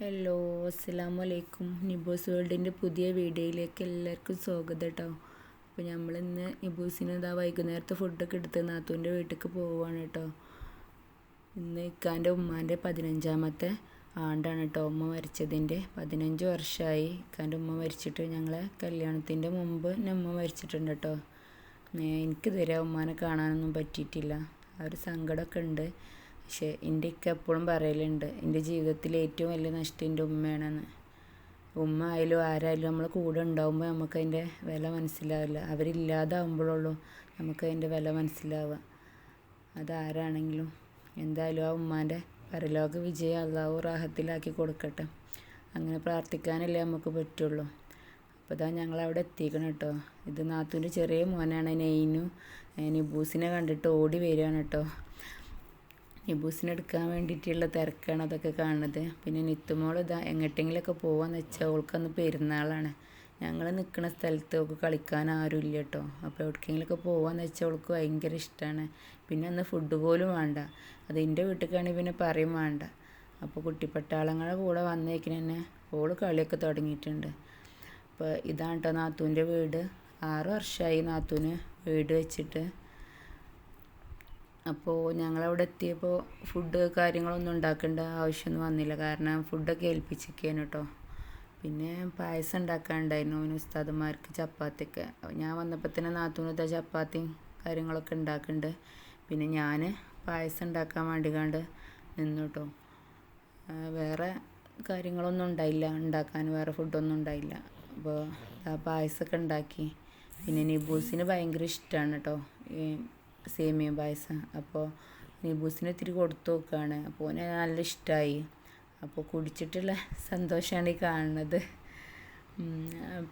Hello അസ്സലാമു അലൈക്കും നിബൂസ് വേൾഡിന്റെ പുതിയ വീഡിയോയിലേക്ക് എല്ലാവർക്കും സ്വാഗതം കേട്ടോ അപ്പോൾ നമ്മളിന്ന് നിബൂസിന് ഇതാ വൈകുന്നേരത്തെ ഫുഡൊക്കെ എടുത്ത് നാത്തൂന്റെ വീട്ടിലേക്ക് പോവുകയാണ് കേട്ടോ ഇന്ന് ഇക്കാന്റെ ഉമ്മാന്റെ പതിനഞ്ചാമത്തെ ആണ്ടാണ് കേട്ടോ ഉമ്മ മരിച്ചതിന്റെ പതിനഞ്ച് വർഷമായി ഇക്കാന്റെ ഉമ്മ മരിച്ചിട്ട് ഞങ്ങളെ കല്യാണത്തിന്റെ മുമ്പ് ഉമ്മ മരിച്ചിട്ടുണ്ട് കേട്ടോ എനിക്കിതുവരെ ഉമ്മാനെ കാണാനൊന്നും പറ്റിയിട്ടില്ല. ആ ഒരു സങ്കടമൊക്കെ ഉണ്ട്. പക്ഷേ എന്റെ ഇക്ക എപ്പോഴും പറയലുണ്ട് എന്റെ ജീവിതത്തിൽ ഏറ്റവും വലിയ നഷ്ടം എന്റെ ഉമ്മയാണെന്ന്. ഉമ്മ ആയാലും ആരായാലും നമ്മളെ കൂടെ ഉണ്ടാകുമ്പോൾ നമുക്ക് അതിന്റെ വില മനസ്സിലാവില്ല. അവരില്ലാതാവുമ്പോഴുള്ളൂ നമുക്ക് അതിന്റെ വില മനസ്സിലാവുക. അതാരാണെങ്കിലും എന്തായാലും ആ ഉമ്മാന്റെ പരലോക വിജയം അള്ളാഹു റാഹത്തിലാക്കി കൊടുക്കട്ടെ. അങ്ങനെ പ്രാർത്ഥിക്കാനല്ലേ നമുക്ക് പറ്റുള്ളൂ. അപ്പോൾ ഇതാ ഞങ്ങളവിടെ എത്തിക്കണം കേട്ടോ. ഇത് നാത്തൂന്റെ ചെറിയ മോനാണ് നെയ്നു നിബൂസിനെ കണ്ടിട്ട് ഓടി വരികയാണ് കേട്ടോ. നിബൂസിനെ എടുക്കാൻ വേണ്ടിയിട്ടുള്ള തിരക്കാണ് അതൊക്കെ കാണുന്നത്. പിന്നെ നിത്തുമോൾ ഇതാ എങ്ങോട്ടെങ്കിലൊക്കെ പോവാന്ന് വെച്ചാൽ അവൾക്കന്ന് പെരുന്നാളാണ്. ഞങ്ങൾ നിൽക്കുന്ന സ്ഥലത്ത് അവൾക്ക് കളിക്കാൻ ആരും ഇല്ല കേട്ടോ അപ്പോൾ എവിടേക്കെങ്കിലൊക്കെ പോവാന്ന് വെച്ചാൽ അവൾക്ക് ഭയങ്കര ഇഷ്ടമാണ് പിന്നെ അന്ന് ഫുഡ് പോലും വേണ്ട. അത് എന്റെ വീട്ടിലേക്കാണെങ്കിൽ പിന്നെ പറയും വേണ്ട. അപ്പോൾ കുട്ടിപ്പട്ടാളങ്ങളെ കൂടെ വന്നേക്കിന് തന്നെ കളിയൊക്കെ തുടങ്ങിയിട്ടുണ്ട്. അപ്പോൾ ഇതാണ് കേട്ടോ നാത്തൂന്റെ വീട്. ആറ് വർഷമായി നാത്തൂന് വീട് വെച്ചിട്ട്. അപ്പോൾ ഞങ്ങളവിടെ എത്തിയപ്പോൾ ഫുഡ് കാര്യങ്ങളൊന്നും ഉണ്ടാക്കേണ്ട ആവശ്യമൊന്നും വന്നില്ല. കാരണം ഫുഡൊക്കെ ഏൽപ്പിച്ചിരിക്കുകയാണ് കേട്ടോ പിന്നെ പായസം ഉണ്ടാക്കാനുണ്ടായിരുന്നു അവന് ഉസ്താദന്മാർക്ക് ചപ്പാത്തിയൊക്കെ. ഞാൻ വന്നപ്പോൾ തന്നെ നാത്തൂനത്തെ ചപ്പാത്തിയും കാര്യങ്ങളൊക്കെ ഉണ്ടാക്കുന്നുണ്ട്. പിന്നെ ഞാൻ പായസം ഉണ്ടാക്കാൻ വേണ്ടി കണ്ട് നിന്നു കേട്ടോ വേറെ കാര്യങ്ങളൊന്നും ഉണ്ടായില്ല. ഉണ്ടാക്കാൻ വേറെ ഫുഡൊന്നും ഉണ്ടായില്ല. അപ്പോൾ ആ പായസമൊക്കെ ഉണ്ടാക്കി. പിന്നെ നിബൂസിന് ഭയങ്കര ഇഷ്ടമാണ് കേട്ടോ ഈ സേമിയ പായസം. അപ്പോൾ നിബൂസിന് ഇത്തിരി കൊടുത്തു നോക്കുകയാണ് അപ്പോൾ ഓന് നല്ല ഇഷ്ടമായി അപ്പോൾ കുടിച്ചിട്ടുള്ള സന്തോഷമാണ് ഈ കാണുന്നത്.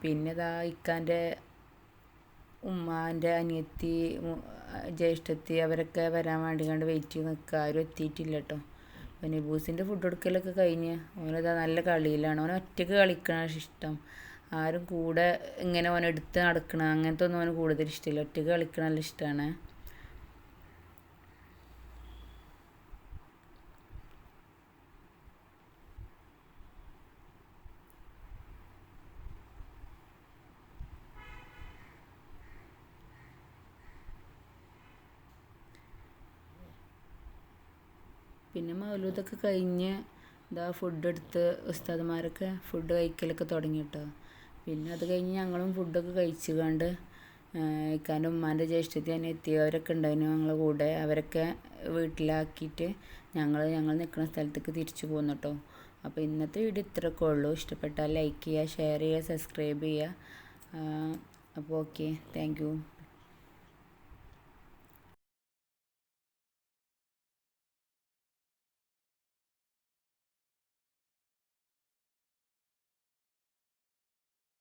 പിന്നെ ഇതാ ഇക്കാന്റെ ഉമ്മാന്റെ അനിയത്തി ജ്യേഷ്ഠത്തി അവരൊക്കെ വരാൻ വേണ്ടി കണ്ട് വെയിറ്റ് ചെയ്ത് നിൽക്കുക ആരും എത്തിയിട്ടില്ല കേട്ടോ അപ്പോൾ നിബൂസിന്റെ ഫുഡ് കൊടുക്കലൊക്കെ കഴിഞ്ഞ് ഓനതാ നല്ല കളിയിലാണ്. ഓൻ ഒറ്റയ്ക്ക് കളിക്കണ ഇഷ്ടം. ആരും കൂടെ ഇങ്ങനെ ഓൻ എടുത്ത് നടക്കണം അങ്ങനത്തെ ഒന്നും ഓന് കൂടുതൽ ഇഷ്ടമില്ല. ഒറ്റയ്ക്ക് കളിക്കണ നല്ല ഇഷ്ടമാണ് പിന്നെ മൗലൂദൊക്കെ കഴിഞ്ഞ് ഇതാ ഫുഡ് എടുത്ത് ഉസ്താദ്മാരൊക്കെ ഫുഡ് കഴിക്കലൊക്കെ തുടങ്ങി കേട്ടോ പിന്നെ അത് കഴിഞ്ഞ് ഞങ്ങളും ഫുഡൊക്കെ കഴിച്ചു കണ്ട് ഇക്കാന്റെ ഉമ്മാന്റെ ജ്യേഷ്ഠത്തി തന്നെ എത്തിയവരൊക്കെ ഉണ്ടായിരുന്നു ഞങ്ങളുടെ കൂടെ. അവരൊക്കെ വീട്ടിലാക്കിയിട്ട് ഞങ്ങൾ ഞങ്ങൾ നിൽക്കുന്ന സ്ഥലത്തേക്ക് തിരിച്ചു പോകുന്നു കേട്ടോ അപ്പോൾ ഇന്നത്തെ വീഡിയോ ഇത്രയൊക്കെ ഉള്ളൂ. ഇഷ്ടപ്പെട്ടാൽ ലൈക്ക് ചെയ്യുക ഷെയർ ചെയ്യുക സബ്സ്ക്രൈബ് ചെയ്യുക. അപ്പോൾ ഓക്കെ താങ്ക്